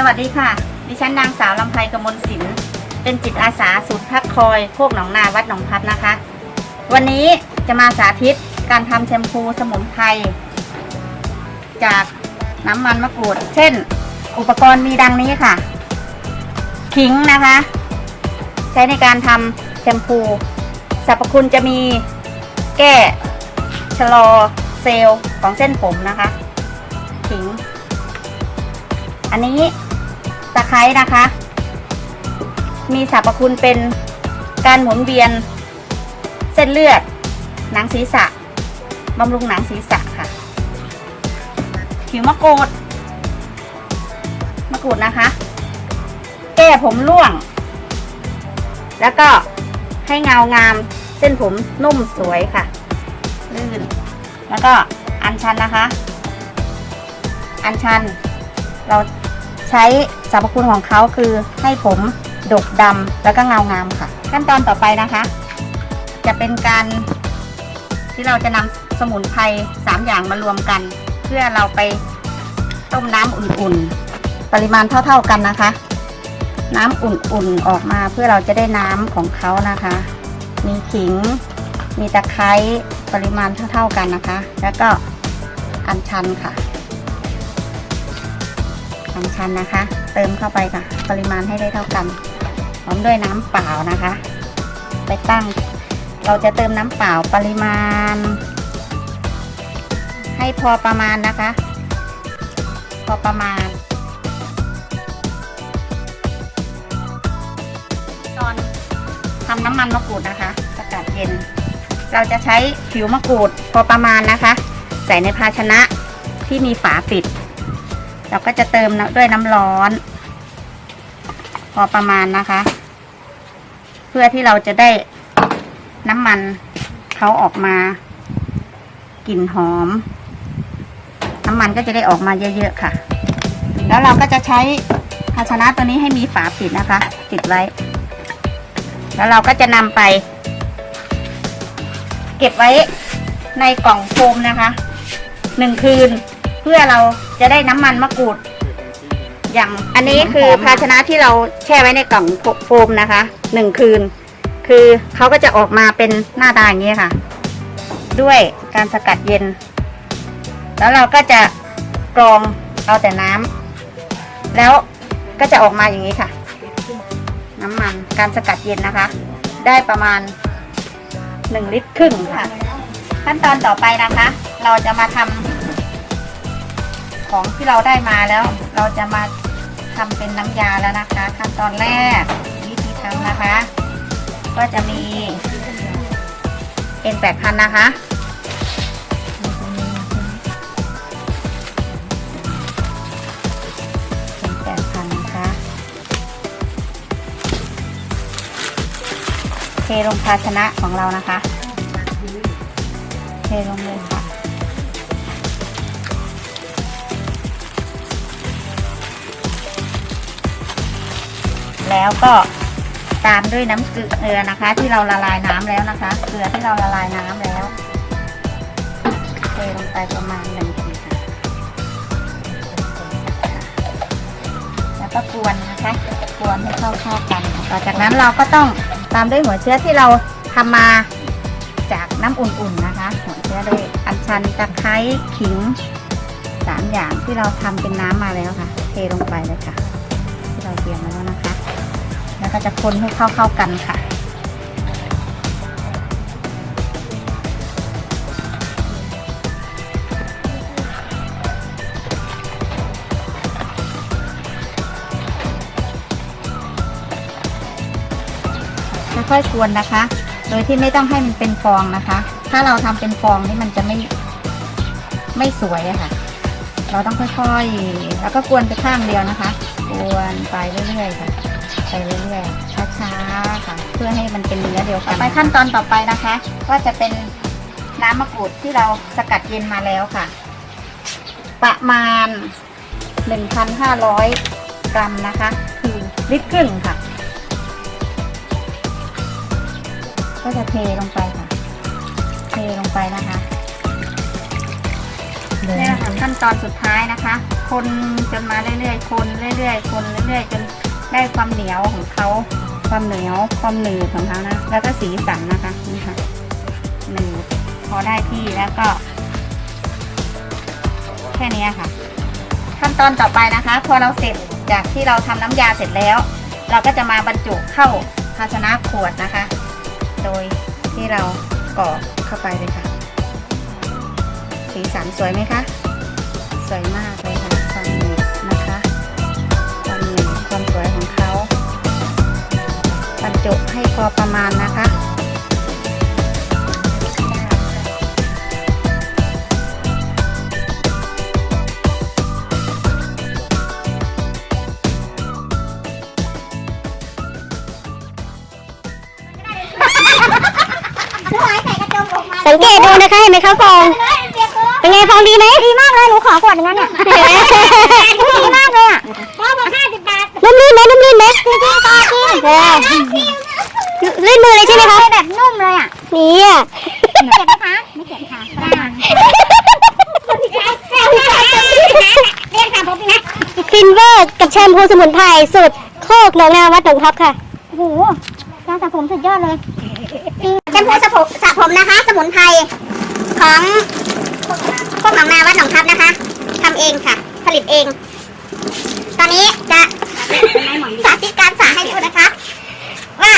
สวัสดีค่ะ ดิฉันนางสาวลำไพกมลศิลป์เป็นจิตอาสาศูนย์พักคอยโคกหนองนาวัดหนองพัดนะคะ วันนี้จะมาสาธิตการทำแชมพูสมุนไพรจากน้ำมันมะกรูด เช่น อุปกรณ์มีดังนี้ค่ะ ขิงนะคะ ใช้ในการทำแชมพูสรรพคุณจะมีแก้ชะลอเซลล์ของเส้นผมนะคะ ขิง อันนี้ ตะไคร้นะคะ มีสรรพคุณเป็นการหมุนเวียน เส้นเลือด หนังศีรษะบำรุงหนังศีรษะค่ะ ผิวมะกรูด มะกรูดนะคะ แก้ผมร่วง แล้วก็ให้เงางามเส้นผมนุ่มสวยค่ะ ลื่น แล้วก็อัญชันนะคะ อัญชันเรา ใช้สรรพคุณของเขาคือให้ผมดกดำแล้วก็เงางามค่ะ ขั้นตอนต่อไปนะคะ จะเป็นการที่เราจะนำสมุนไพรสามอย่างมารวมกัน เพื่อเราไปต้มน้ำอุ่นๆ ปริมาณเท่าๆกันนะคะ น้ำอุ่นๆออกมาเพื่อเราจะได้น้ำของเขานะคะ มีขิง มีตะไคร้ปริมาณเท่าๆกันนะคะ แล้วก็อัญชันค่ะ อัญชันนะคะ เติมเข้าไปค่ะ ปริมาณให้ได้เท่ากันพร้อมด้วยน้ำเปล่านะคะ ไปตั้ง เราจะเติมน้ำเปล่าปริมาณ ให้พอประมาณนะคะ พอประมาณ ตอนทำน้ำมันมะกรูดนะคะสกัดเย็น เราจะใช้ผิวมะกรูดพอประมาณนะคะ ใส่ในภาชนะที่มีฝาปิด เราก็จะเติมด้วยน้ำร้อน พอประมาณนะคะ เพื่อที่เราจะได้น้ำมันเขาออกมากลิ่นหอม น้ำมันก็จะได้ออกมาเยอะๆค่ะ แล้วเราก็จะใช้ภาชนะตัวนี้ให้มีฝาปิดนะคะ ปิดไว้ แล้วเราก็จะนำไป เก็บไว้ในกล่องโฟมนะคะหนึ่งคืน พื่อเราจะได้น้ำมันมะกรูด อย่างอันนี้คือภาชนะที่เราแช่ไว้ในกล่องโฟมนะคะหนึ่งคืน คือเขาก็จะออกมาเป็นหน้าตาอย่างนี้ค่ะ ด้วยการสกัดเย็น แล้วเราก็จะกรองเอาแต่น้ำแล้วก็จะออกมาอย่างนี้ค่ะ น้ำมันการสกัดเย็นนะคะ ได้ประมาณหนึ่งลิตรครึ่งค่ะ ขั้นตอนต่อไปนะคะ เราจะมาทำ ของที่เราได้มาแล้ว เราจะมาทำเป็นน้ำยาแล้วนะคะขั้นตอนแรกวิธีทำนะคะ ก็จะมีเอ็นแปดพันนะคะเป็นแปดพันนะคะเทลงภาชนะของเรานะคะ เทลงเลยค่ะ แล้วก็ตามด้วยน้ำเกลือนะคะ ที่เราละลายน้ำแล้วนะคะ เกลือที่เราละลายน้ำแล้วเทลงไปประมาณหนึ่งทีค่ะแล้วก็กวนนะคะกวนให้เข้าเข้ากัน ต่อจากนั้นเราก็ต้องตามด้วยหัวเชื้อที่เราทำมาจากน้ำอุ่นๆนะคะ หัวเชื้อด้วยอัญชันตะไคร้ขิงสามอย่างที่เราทำเป็นน้ำมาแล้วค่ะ เทลงไปเลยค่ะ ที่เราเตรียมมาแล้วนะคะ แล้วก็จะคนให้เข้าเข้ากันค่ะ ค่อยๆกวนนะคะ โดยที่ไม่ต้องให้มันเป็นฟองนะคะ ถ้าเราทำเป็นฟองนี่มันจะไม่ไม่สวยอะค่ะ เราต้องค่อยๆ แล้วก็กวนไปข้างเดียวนะคะ กวนไปเรื่อยๆค่ะ ไปเรื่อยๆช้าๆค่ะ เพื่อให้มันเป็นเนื้อเดียวกัน ไปขั้นตอนต่อไปนะคะ ก็จะเป็นน้ำมะกรูดที่เราสกัดเย็นมาแล้วค่ะ ประมาณ 1,500 กรัมนะคะ คือลิตรครึ่งค่ะ ก็จะเทลงไปค่ะ เทลงไปนะคะเนี่แหละค่ะขั้นตอนสุดท้ายนะคะ คนจนมาเรื่อยๆ คนเรื่อยๆ คนเรื่อยๆ จน ได้ความเหนียวของเขาความเหนียวความหนืดของเขานะ แล้วก็สีสันนะคะนี่ค่ะหนืดพอได้ที่แล้วก็ แค่นี้ค่ะ ขั้นตอนต่อไปนะคะ พอเราเสร็จจากที่เราทำน้ำยาเสร็จแล้ว เราก็จะมาบรรจุเข้าภาชนะขวดนะคะ โดยที่เรากรอกเข้าไปเลยค่ะ สีสันสวยไหมคะ สวยมากเลยค่ะความเหนืดน บรรจุให้พอประมาณนะคะ สังเกตดูนะคะเห็นไหมคะฟอง เป็นไงฟองดีไหมดีมากเลย หนูขอขวดนึงเนี่ยดีมากเลยอะ จริงลื่นมือเลยใช่ไหมคะแบบนุ่มเลยอะนี่อะเจ็บไหมคะไม่เจ็บค่ะเรียกค่ะผมนะฟินเวอร์กับแชมพูสมุนไพรสูตรโคกหนองนาวัดหนองทับค่ะโอ้โหยาสระผมสุดยอดเลยแชมพูสระผมสระผมนะคะ สมุนไพรของพวกหนองนาวัดหนองทับนะคะทำเองค่ะ ผลิตเอง ตอนนี้จะ สาธิตการสาให้ดูนะคะ ว่า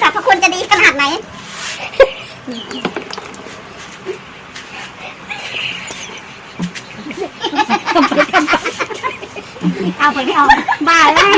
สรรพคุณจะดีขนาดไหนเอาไปไม่เอาบ้าแล้ว